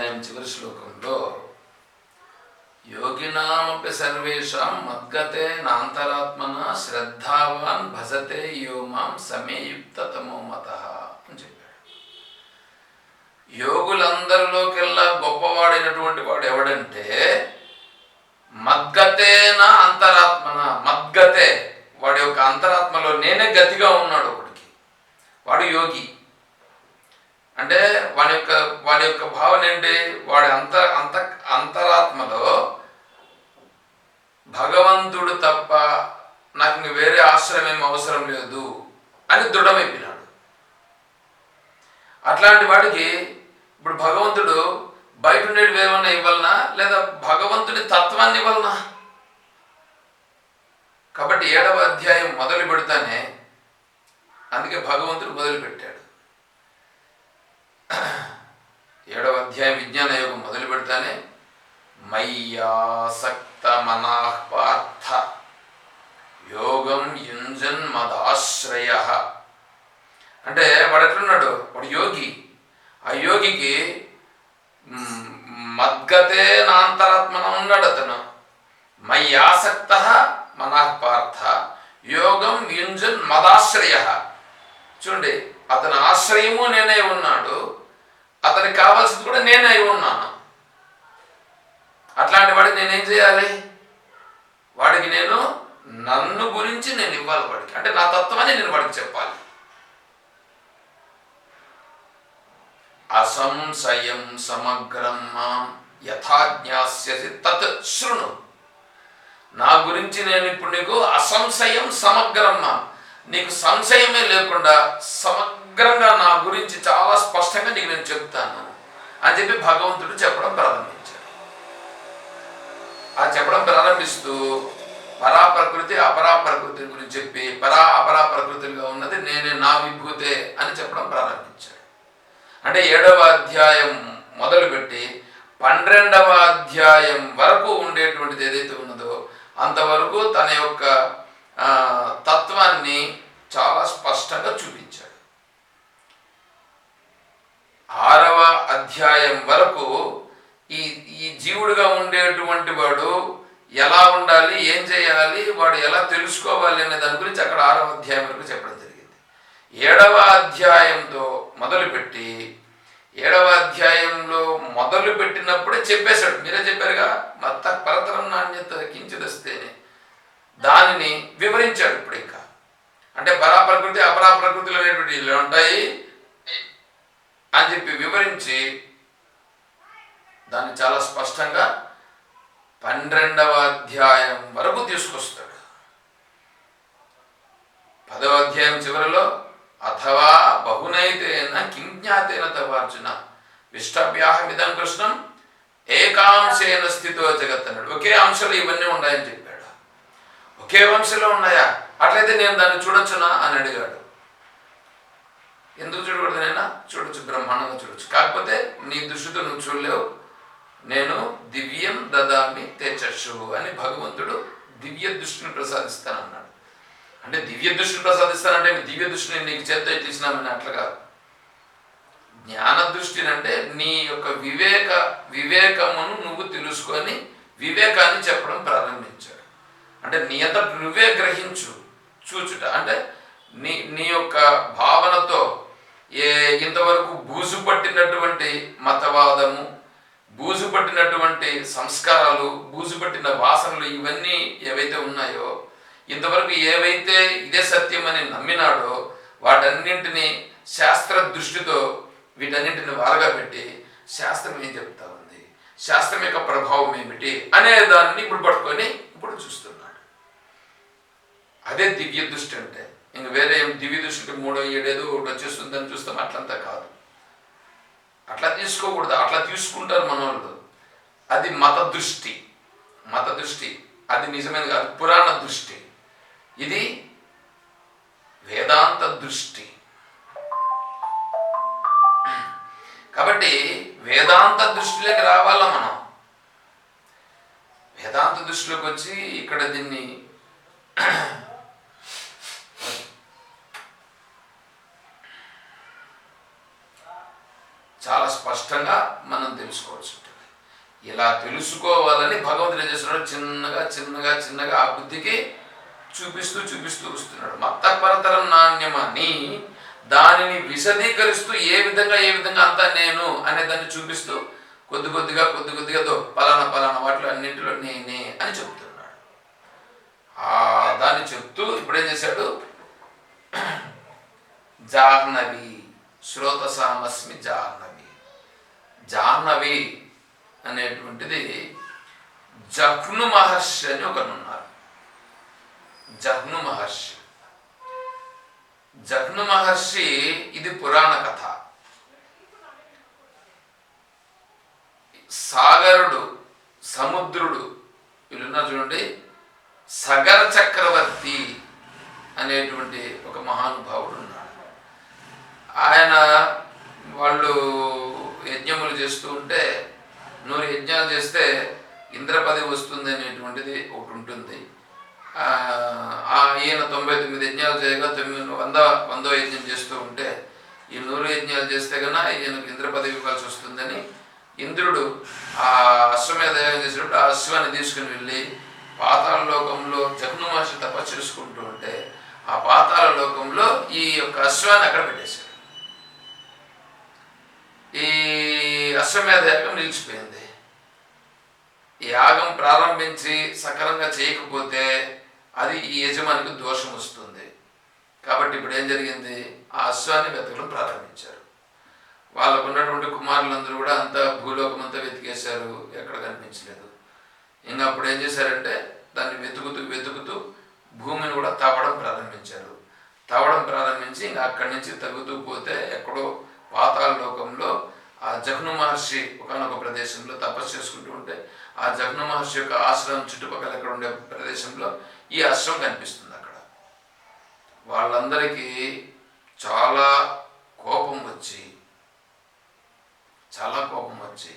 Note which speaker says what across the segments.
Speaker 1: అధ్యాయం చివరి శ్లోకంలో యోగినామపి సర్వేషాం మద్గతే నాంతరాత్మన శ్రద్ధావాన్ భజతే యో మాం సమేయుక్తతమో మత అని చెప్పాడు. యోగులందరిలోకెల్లా గొప్పవాడైనటువంటి వాడు ఎవడంటే మద్గతేన అంతరాత్మన మద్గతే వాడి యొక్క అంతరాత్మలో నేనే గతిగా ఉన్నాడు ఒకడికి వాడు యోగి. అంటే వాని యొక్క వాడి యొక్క భావన ఏంటి? వాడి అంత అంత అంతరాత్మలో భగవంతుడు తప్ప నాకు ఇంక వేరే ఆశ్రయం ఏం అవసరం లేదు అని దృఢమైపోయినాడు. అట్లాంటి వాడికి ఇప్పుడు భగవంతుడు బయట ఉండేవి ఏమన్నా ఇవ్వాలనా? లేదా భగవంతుడి తత్వాన్ని ఇవ్వాలనా? కాబట్టి ఏడవ అధ్యాయం మొదలు పెడతానే అందుకే భగవంతుడు మొదలు పెట్టాడు ఏడవ అధ్యాయం విజ్ఞాన యోగం మొదలు పెడతానే మయ్యాసక్త మనాపార్థ యోగం యుంజన్ మదాశ్రయ. అంటే వాడు ఎట్లున్నాడు? వాడు యోగి. ఆ యోగికి మద్గతే నాంతరాత్మన ఉన్నాడు అతను. మై ఆసక్త మనఃపార్థ యోగం యుంజన్ మదాశ్రయ. చూడండి అతని ఆశ్రయము నేనే ఉన్నాడు. అతనికి కావాల్సింది కూడా నేనే అయి ఉన్నాను. అట్లాంటి వాడికి నేనేం చేయాలి? వాడికి నేను నన్ను గురించి నేను ఇవ్వాలి వాడికి. అంటే నా తత్వాన్ని నేను వాడికి చెప్పాలి. అసంశయం సమగ్రం మాం యథాజ్ఞాస్యసి తత్ శృణు. నా గురించి నేను ఇప్పుడు నీకు అసంశయం సమగ్రం మాం. నీకు సంశయమే లేకుండా సమగ్రంగా నా గురించి చాలా స్పష్టంగా నీకు నేను చెప్తాను అని చెప్పి భగవంతుడు చెప్పడం ప్రారంభించాడు. ఆ చెప్పడం ప్రారంభిస్తూ పరా ప్రకృతి అపరా ప్రకృతి గురించి చెప్పి పరా అపరా ప్రకృతిగా ఉన్నది నేనే నా విభూతే అని చెప్పడం ప్రారంభించాడు. అంటే ఏడవ అధ్యాయం మొదలుపెట్టి పన్నెండవ అధ్యాయం వరకు ఉండేటువంటిది ఏదైతే ఉన్నదో అంతవరకు తన యొక్క తత్వాన్ని చాలా స్పష్టంగా చూపించాడు. ఆరవ అధ్యాయం వరకు ఈ ఈ జీవుడుగా ఉండేటువంటి వాడు ఎలా ఉండాలి ఏం చేయాలి వాడు ఎలా తెలుసుకోవాలి అనే దాని గురించి అక్కడ ఆరవ అధ్యాయం వరకు చెప్పడం జరిగింది. ఏడవ అధ్యాయంతో మొదలుపెట్టి ఏడవ అధ్యాయంలో మొదలు పెట్టినప్పుడే చెప్పేశాడు. మీరే చెప్పారుగా మత్త పరతరం నాణ్యత కించిదస్తేనే. దానిని వివరించాడు ఇప్పుడు ఇంకా అంటే పరా ప్రకృతి అపరా ప్రకృతిలో అనేటువంటి ఉంటాయి. అని చెప్పి వివరించి దాన్ని చాలా స్పష్టంగా పన్నెండవ అధ్యాయం వరకు తీసుకొస్తాడు. పదవ అధ్యాయం చివరిలో అథవా బహునైతేన కింజ్ఞాతేన తవార్జున విష్టవ్యాహమిదం కృష్ణం ఏకాంశేన స్థితో జగత్ అన్నాడు ఒకే అంశంలో ఇవన్నీ ఉన్నాయని చెప్పాడు. ఒకే వంశంలో ఉన్నాయా? అట్లయితే నేను దాన్ని చూడొచ్చునా? అని అడిగాడు. ఎందుకు చూడకూడదునైనా చూడొచ్చు బ్రహ్మాండంగా చూడొచ్చు. కాకపోతే నీ దృష్టితో నువ్వు చూడలేవు. నేను దివ్యం దదామి తేజస్సు అని భగవంతుడు దివ్య దృష్టిని ప్రసాదిస్తానన్నాడు. అంటే దివ్య దృష్టిని ప్రసాదిస్తానంటే దివ్య దృష్టిని నీకు చేత ఇచ్చినామని అట్లా కాదు. జ్ఞాన దృష్టిని అంటే నీ యొక్క వివేక వివేకమును నువ్వు తెలుసుకొని వివేకాన్ని చెప్పడం ప్రారంభించాడు అంటే నీ అంతట నువ్వే గ్రహించు చూచుట. అంటే నీ నీ యొక్క భావనతో ఏ ఇంతవరకు బూజు పట్టినటువంటి మతవాదము బూజు పట్టినటువంటి సంస్కారాలు బూజు పట్టిన వాసనలు ఇవన్నీ ఏవైతే ఉన్నాయో ఇంతవరకు ఏవైతే ఇదే సత్యం అని నమ్మినాడో వాటన్నింటినీ శాస్త్ర దృష్టితో వీటన్నింటిని వారగా పెట్టి శాస్త్రం ఏం చెప్తా ఉంది? శాస్త్రం యొక్క ప్రభావం ఏమిటి? అనే దాన్ని ఇప్పుడు పట్టుకొని ఇప్పుడు చూస్తున్నాడు. అదే దివ్య దృష్టి అంటే ఇంక వేరే దివ్య దృష్టి మూడో ఏడేదో ఒకటి వచ్చేస్తుందని చూస్తాం అట్లంతా కాదు. అట్లా తీసుకోకూడదు అట్లా తీసుకుంటారు మనవాళ్ళు అది మత దృష్టి. మత దృష్టి. అది నిజమైన కాదు పురాణ దృష్టి. ఇది ఇలా తెలుసుకోవాలని భగవంతుడు ఏం చేస్తున్నాడు? చిన్నగా చిన్నగా చిన్నగా ఆ బుద్ధికి చూపిస్తూ చూపిస్తూ వస్తున్నాడు. మత్త పరతరం నాణ్యమని దానిని విశదీకరిస్తూ ఏ విధంగా ఏ విధంగా అంతా నేను అనే దాన్ని చూపిస్తూ కొద్ది కొద్దిగా కొద్ది కొద్దిగా దో పలానా పలానా వాటిలో అన్నింటిలో నేనే అని చెప్తున్నాడు. ఆ దాన్ని చెప్తూ ఇప్పుడేం చేశాడు? జాహ్నవి శ్రోతసామస్మి జాహ్నవి. జాహ్నవి అనేటువంటిది జహ్ను మహర్షి అని ఒకరున్నారు. జహ్ను మహర్షి. జహ్ను మహర్షి ఇది పురాణ కథ. సాగరుడు సముద్రుడు వీళ్ళున్నారు చూడండి సగర చక్రవర్తి అనేటువంటి ఒక మహానుభావుడు ఉన్నాడు. ఆయన వాళ్ళు యజ్ఞములు చేస్తూ ఉంటే నూరు యజ్ఞాలు చేస్తే ఇంద్రపది వస్తుంది అనేటువంటిది ఒకటి ఉంటుంది ఆ, ఈయన తొంభై తొమ్మిది యజ్ఞాలు చేయగా తొమ్మిది వంద వందో యజ్ఞం చేస్తూ ఉంటే ఈ నూరు యజ్ఞాలు చేస్తే కన్నా ఈయనకు ఇంద్రపదవి ఇవ్వాల్సి వస్తుందని ఇంద్రుడు ఆ అశ్వమేధ యాగం చేసినప్పుడు ఆ అశ్వాన్ని తీసుకుని వెళ్ళి పాతాళ లోకంలో జగ్ను మహర్షి తప చేసుకుంటూ ఉంటే ఆ పాతాళ లోకంలో ఈ యొక్క అశ్వాన్ని అక్కడ పెట్టేశాడు. ఈ అశ్వమేధ యాగం నిలిచిపోయింది. ఈ యాగం ప్రారంభించి సకలంగా చేయకపోతే అది ఈ యజమానికి దోషం వస్తుంది. కాబట్టి ఇప్పుడు ఏం జరిగింది? ఆ అశ్వాన్ని వెతకడం ప్రారంభించారు. వాళ్ళకు ఉన్నటువంటి కుమారులందరూ కూడా అంతా భూలోకం అంతా వెతికేశారు. ఎక్కడ కనిపించలేదు. ఇంకా అప్పుడు ఏం చేశారంటే దాన్ని వెతుకుతూ వెతుకుతూ భూమిని కూడా తవ్వడం ప్రారంభించారు. తవ్వడం ప్రారంభించి ఇంకా అక్కడి నుంచి తగ్గుతూ పోతే ఎక్కడో పాతాళ లోకంలో ఆ జగ్ను మహర్షి ఒకనొక ప్రదేశంలో తపస్సు చేసుకుంటూ ఉంటే ఆ జఘ్ను మహర్షి యొక్క ఆశ్రమం చుట్టుపక్కల ఎక్కడ ఉండే ప్రదేశంలో ఈ ఆశ్రమం కనిపిస్తుంది అక్కడ. వాళ్ళందరికీ చాలా కోపం వచ్చి చాలా కోపం వచ్చి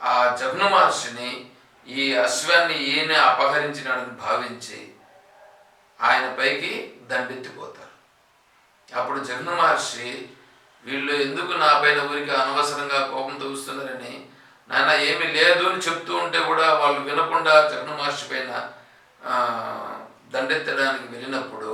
Speaker 1: ఆ జగ్ను మహర్షిని ఈ అశ్వాన్ని ఈయన అపహరించినాడని భావించి ఆయన పైకి దండెత్తిపోతారు. అప్పుడు జగ్ను మహర్షి వీళ్ళు ఎందుకు నా పైన ఊరికి అనవసరంగా కోపం వస్తున్నారని నాయన ఏమీ లేదు అని చెప్తూ ఉంటే కూడా వాళ్ళు వినకుండా జగన్ మహర్షి పైన దండెత్తడానికి వెళ్ళినప్పుడు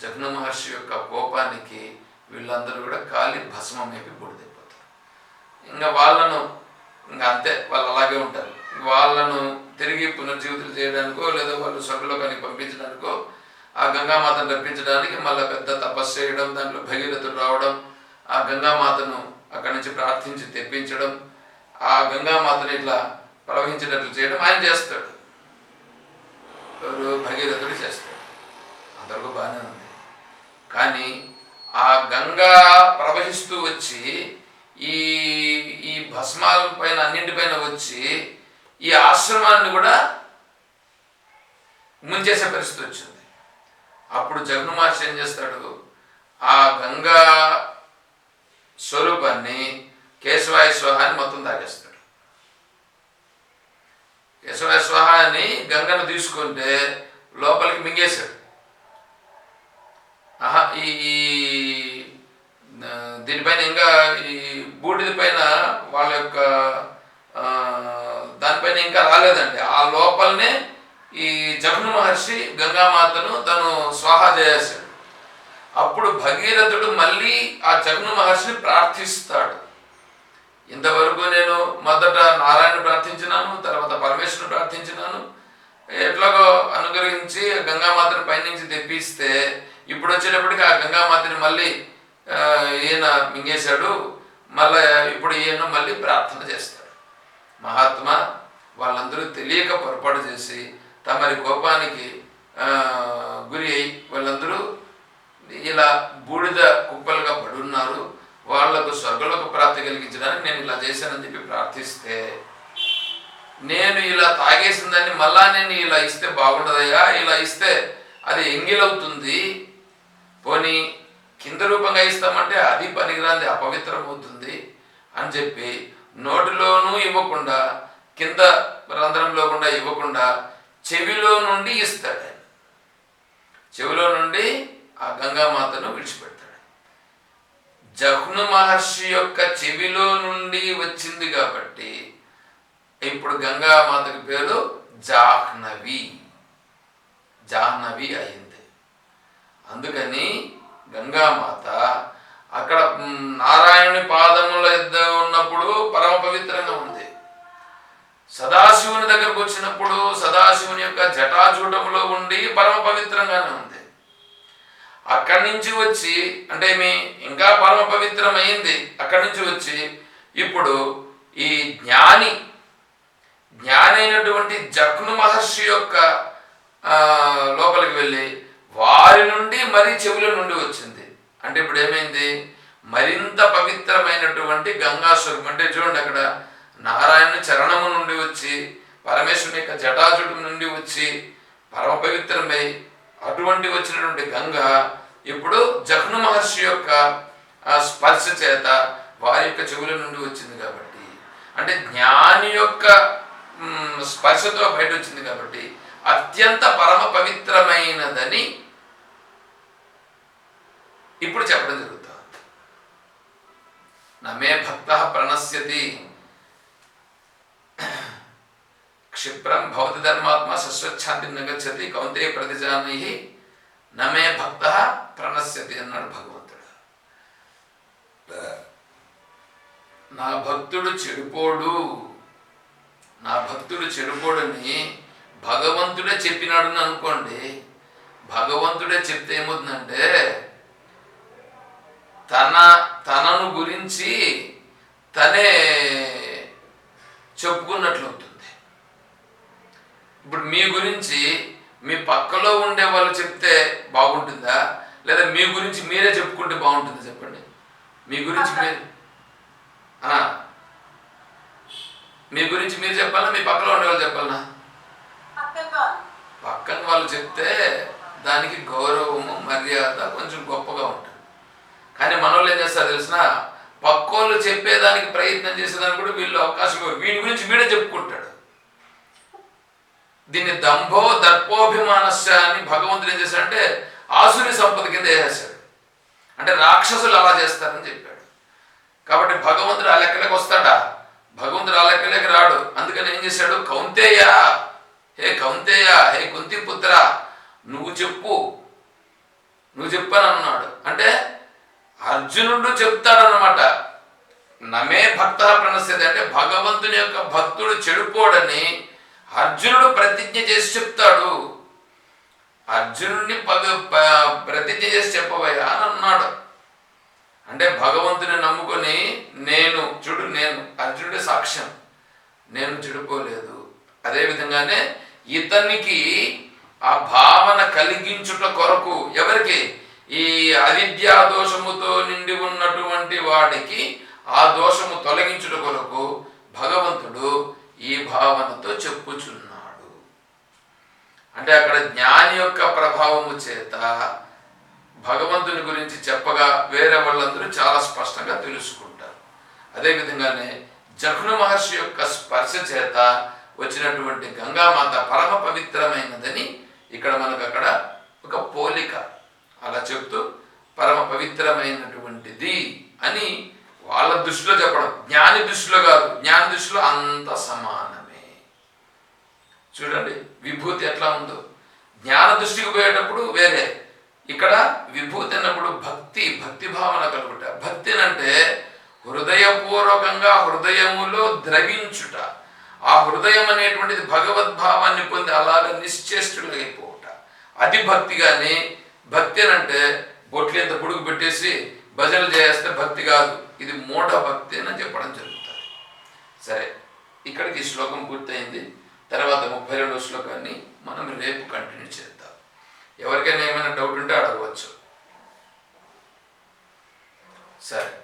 Speaker 1: జగన్ మహర్షి యొక్క కోపానికి వీళ్ళందరూ కూడా కాలి భస్మమైపి బుడిదైపోతారు. ఇంకా వాళ్ళను ఇంకా అంతే వాళ్ళు అలాగే ఉంటారు. వాళ్ళను తిరిగి పునర్జీవితులు చేయడానికో లేదా వాళ్ళు స్వర్గలోకానికి పంపించడానికో ఆ గంగామాతను రప్పించడానికి మళ్ళీ పెద్ద తపస్సు చేయడం దాంట్లో భగీరథుడు రావడం ఆ గంగామాతను అక్కడి నుంచి ప్రార్థించి తెప్పించడం ఆ గంగామాతను ఇట్లా ప్రవహించేటట్లు చేయడం ఆయన చేస్తాడు. ఎవరు భగీరథుడు చేస్తాడు. అందరికీ బాగానే ఉంది. కానీ ఆ గంగా ప్రవహిస్తూ వచ్చి ఈ ఈ భస్మాల పైన అన్నింటిపైన వచ్చి ఈ ఆశ్రమాన్ని కూడా ముంచేసే పరిస్థితి వచ్చింది. అప్పుడు జగన్ మహర్షి ఏం చేస్తాడు? ఆ గంగా స్వరూపాన్ని కేశవాయ స్వహాన్ని మొత్తం తాగేస్తాడు. కేశవాయ స్వహాన్ని గంగను తీసుకుంటే లోపలికి మింగేశాడు. ఆహా ఈ దీనిపైన ఇంకా ఈ బూడిద పైన వాళ్ళ యొక్క దానిపైన ఇంకా రాలేదండి. ఆ లోపలనే ఈ జగన్ మహర్షి గంగామాతను తను స్వాహా చేసేసాడు అప్పుడు భగీరథుడు మళ్ళీ ఆ జగన్ మహర్షిని ప్రార్థిస్తాడు. ఇంతవరకు నేను మొదట నారాయణ ప్రార్థించినాను తర్వాత పరమేశ్వరుని ప్రార్థించినాను. ఎట్లాగో అనుగ్రహించి గంగామాతను పైనుంచి తెప్పిస్తే ఇప్పుడు వచ్చేటప్పటికి ఆ గంగామాతని మళ్ళీ ఈయన మింగేశాడు. మళ్ళీ ఇప్పుడు ఈయన మళ్ళీ ప్రార్థన చేస్తాడు. మహాత్మా వాళ్ళందరూ తెలియక పొరపాటు చేసి తమరి కోపానికి గురి అయి వాళ్ళందరూ ఇలా బూడిద కుప్పలుగా పడున్నారు. వాళ్ళకు స్వర్గలోక ప్రాప్తి కలిగించడానికి నేను ఇలా చేశానని చెప్పి ప్రార్థిస్తే నేను ఇలా తాగేసిన దాన్ని మళ్ళా నేను ఇలా ఇస్తే బాగుండదయ్యా ఇలా ఇస్తే అది ఎంగిలవుతుంది. పోనీ కింద రూపంగా ఇస్తామంటే అది పనికిరాంది అపవిత్రం అవుతుంది అని చెప్పి నోటిలోనూ ఇవ్వకుండా కింద రంధ్రంలో కూడా ఇవ్వకుండా చెవిలో నుండి ఇస్తాడు చెవిలో నుండి ఆ గంగామాతను విడిచిపెడతాడు. జహ్ను మహర్షి యొక్క చెవిలో నుండి వచ్చింది కాబట్టి ఇప్పుడు గంగామాతకి పేరు జాహ్నవి. జాహ్నవి అయింది. అందుకని గంగామాత అక్కడ నారాయణుని పాదముల ఉన్నప్పుడు పరమ పవిత్రంగా ఉంది. సదాశివుని దగ్గరకు వచ్చినప్పుడు సదాశివుని యొక్క జటాజూటములో ఉండి పరమ పవిత్రంగానే ఉంది. అక్కడి నుంచి వచ్చి అంటే మీ ఇంకా పరమ పవిత్రమైంది అక్కడి నుంచి వచ్చి ఇప్పుడు ఈ జ్ఞాని జ్ఞాని అయినటువంటి జగ్ను మహర్షి యొక్క లోపలికి వెళ్ళి వారి నుండి మరి చెవుల నుండి వచ్చింది. అంటే ఇప్పుడు ఏమైంది? మరింత పవిత్రమైనటువంటి గంగాస్వరూపం అంటే చూడండి అక్కడ నారాయణ చరణము నుండి వచ్చి పరమేశ్వరుని యొక్క జటాజుటు నుండి వచ్చి పరమ పవిత్రమై అటువంటి వచ్చినటువంటి గంగ ఇప్పుడు జహ్ను మహర్షి యొక్క స్పర్శ చేత వారి యొక్క చెవుల నుండి వచ్చింది కాబట్టి. అంటే జ్ఞాని యొక్క స్పర్శతో బయట వచ్చింది కాబట్టి అత్యంత పరమ పవిత్రమైనదని ఇప్పుడు చెప్పడం జరుగుతుంది. నమే భక్త ప్రణశ్యతి. క్షిప్రం భవతి ధర్మాత్మ సస్వచ్ఛాంతి నగచ్చతి కౌంతే ప్రతిజానై నమే భక్త ప్రణశ్యతి అన్నాడు భగవంతుడు నా భక్తుడు చెడిపోడు నా భక్తుడు చెడిపోడని భగవంతుడే చెప్పినాడు అని అనుకోండి భగవంతుడే చెప్తే ఏమవుతుందంటే తన తనను గురించి తనే చెప్పుకున్నట్లు అవుతుంది ఇప్పుడు మీ గురించి మీ పక్కలో ఉండే వాళ్ళు చెప్తే బాగుంటుందా? లేదా మీ గురించి మీరే చెప్పుకుంటే బాగుంటుందా చెప్పండి. మీ గురించి మీరు. మీ గురించి మీరు చెప్పాలా? మీ పక్కలో ఉండే వాళ్ళు చెప్పాలా పక్కన వాళ్ళు. చెప్తే దానికి గౌరవము మర్యాద కొంచెం గొప్పగా ఉంటుంది. కానీ మనోళ్ళు ఏం చేస్తారు తెలిసిన? పక్కోళ్ళు చెప్పేదానికి ప్రయత్నం చేసేదానికి కూడా వీళ్ళు అవకాశం వీని గురించి వీడే చెప్పుకుంటాడు. దీన్ని దంభో దర్పోభిమానస్య అని భగవంతుడు ఏం చేశాడంటే ఆసురి సంపద కింద వేసేశాడు అంటే రాక్షసులు అలా చేస్తారని చెప్పాడు. కాబట్టి భగవంతుడు ఆ లెక్కలోకి వస్తాడా? భగవంతుడు ఆ లెక్కలోకి రాడు. అందుకని ఏం చేశాడు? కౌంతేయ హే కౌంతేయ హే కుంతిపుత్ర నువ్వు చెప్పు. నువ్వు చెప్పని అన్నాడు అంటే అర్జునుడు చెప్తాడనమాట నమే భక్త ప్రణశ్యత. అంటే భగవంతుని యొక్క భక్తుడు చెడిపోడని అర్జునుడు ప్రతిజ్ఞ చేసి చెప్తాడు. అర్జునుడిని పగ ప- ప్రతిజ్ఞ చేసి చెప్పవయ్యా అని అన్నాడు. అంటే భగవంతుని నమ్ముకొని నేను చూడు నేను అర్జునుడి సాక్ష్యం. నేను చెడిపోలేదు. అదే విధంగానే ఇతనికి ఆ భావన కలిగించుట కొరకు ఎవరికి? ఈ అవిద్యా దోషముతో నిండి ఉన్నటువంటి వాడికి ఆ దోషము తొలగించుట కొరకు భగవంతుడు ఈ భావనతో చెప్పుచున్నాడు. అంటే అక్కడ జ్ఞాని యొక్క ప్రభావము చేత భగవంతుని గురించి చెప్పగా వేరే వాళ్ళందరూ చాలా స్పష్టంగా తెలుసుకుంటారు. అదేవిధంగానే జఘ్ను మహర్షి యొక్క స్పర్శ చేత వచ్చినటువంటి గంగామాత పరమ పవిత్రమైనదని ఇక్కడ మనకు అక్కడ ఒక పోలిక. అలా చెప్తూ పరమ పవిత్రమైనటువంటిది అని వాళ్ళ దృష్టిలో చెప్పడం. జ్ఞాని దృష్టిలో కాదు దృష్టిలో అంత సమానమే చూడండి విభూతి ఎట్లా ఉందో. జ్ఞాన దృష్టికి పోయేటప్పుడు వేరే. ఇక్కడ విభూతి అన్నప్పుడు భక్తి భక్తి భావన కలుగుట. భక్తి అంటే హృదయపూర్వకంగా హృదయములో ద్రవించుట. ఆ హృదయం అనేటువంటిది భగవద్భావాన్ని పొంది అలాగ నిశ్చేష్టులైపోవుట. అది భక్తి కానీ భక్తి అంటే బొట్లు ఎంత పొడుగు పెట్టేసి భజనలు చేస్తే భక్తి కాదు. ఇది మూఢ భక్తి అని చెప్పడం జరుగుతుంది. సరే ఇక్కడికి శ్లోకం పూర్తయింది. తర్వాత ముప్పై రెండవ శ్లోకాన్ని మనం రేపు కంటిన్యూ చేద్దాం. ఎవరికైనా ఏమైనా డౌట్ ఉంటే అడగవచ్చు. సరే.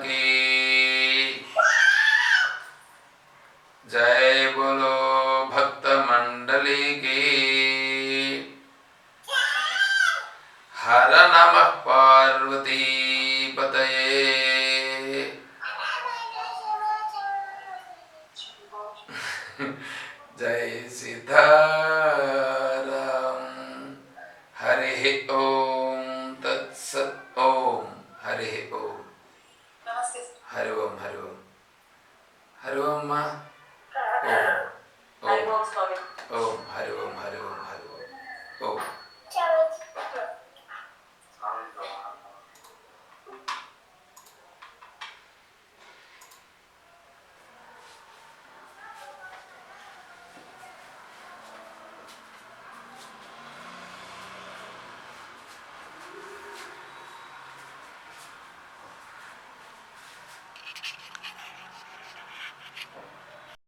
Speaker 1: para 吗？